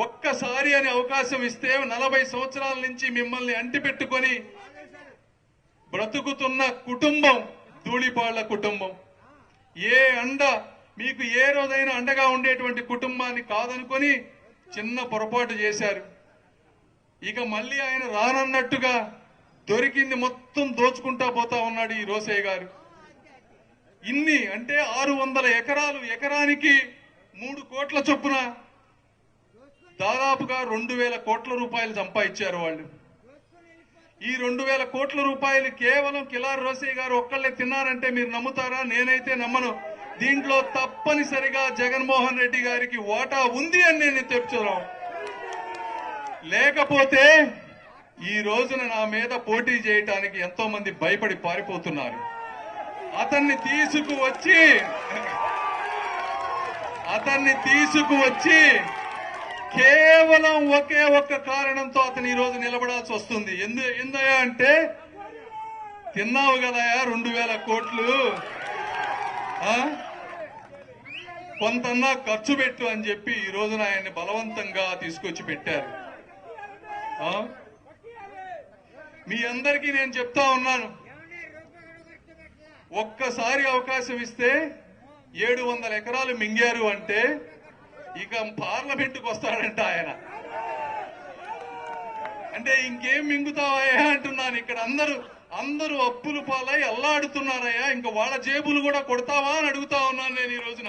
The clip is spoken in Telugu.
అవకాశం ఇస్తే నలభై సంవత్సరాల నుంచి మిమ్మల్ని అంటిపెట్టుకొని బ్రతుకుతున్న కుటుంబం ధూళిపాళ్ళ కుటుంబం. ఏ అండ మీకు ఏ రోజైనా అండగా ఉండేటువంటి కుటుంబాన్ని కాదనుకొని చిన్న పొరపాటు చేశారు. ఇక మళ్ళీ ఆయన రానన్నట్టుగా దొరికింది మొత్తం దోచుకుంటా పోతా ఉన్నాడు ఈ రోసయ్య గారు. ఇన్ని అంటే ఆరు వందల ఎకరాలు ఎకరానికి మూడు కోట్ల చొప్పున దాదాపుగా రెండు వేల కోట్ల రూపాయలు సంపాదించారు వాళ్ళు. ఈ రెండు వేల కోట్ల రూపాయలు కేవలం కిలార్ రోసయ్య గారు ఒక్కళ్ళే తిన్నారంటే మీరు నమ్ముతారా? నేనైతే నమ్మను. దీంట్లో తప్పనిసరిగా జగన్మోహన్ రెడ్డి గారికి వాటా ఉంది అని నేను తెచ్చున్నాం లేకపోతే ఈ రోజున నా మీద పోటీ చేయటానికి ఎంతో మంది భయపడి పారిపోతున్నారు. అతన్ని తీసుకువచ్చి అతన్ని తీసుకువచ్చి కేవలం ఒకే ఒక్క కారణంతో అతను ఈ రోజు నిలబడాల్సి వస్తుంది. ఎందు ఎందుయా అంటే తిన్నావు కదయా రెండు వేల కోట్లు. కొంతన్నా ఖర్చు పెట్టు అని చెప్పి ఈ రోజున ఆయన్ని బలవంతంగా తీసుకొచ్చి పెట్టారు. మీ అందరికీ నేను చెప్తా ఉన్నాను. ఒక్కసారి అవకాశం ఇస్తే ఏడు వందల ఎకరాలు మింగారు అంటే ఇక పార్లమెంటుకు వస్తాడంట ఆయన. అంటే ఇంకేం మింగుతావయ్యా అంటున్నాను ఇక్కడ అందరూ అందరూ అప్పులు పాలై అల్లాడుతున్నారయ్యా ఇంకా వాళ్ళ జేబులు కూడా కొడతావా అని అడుగుతా ఉన్నాను నేను ఈ రోజున.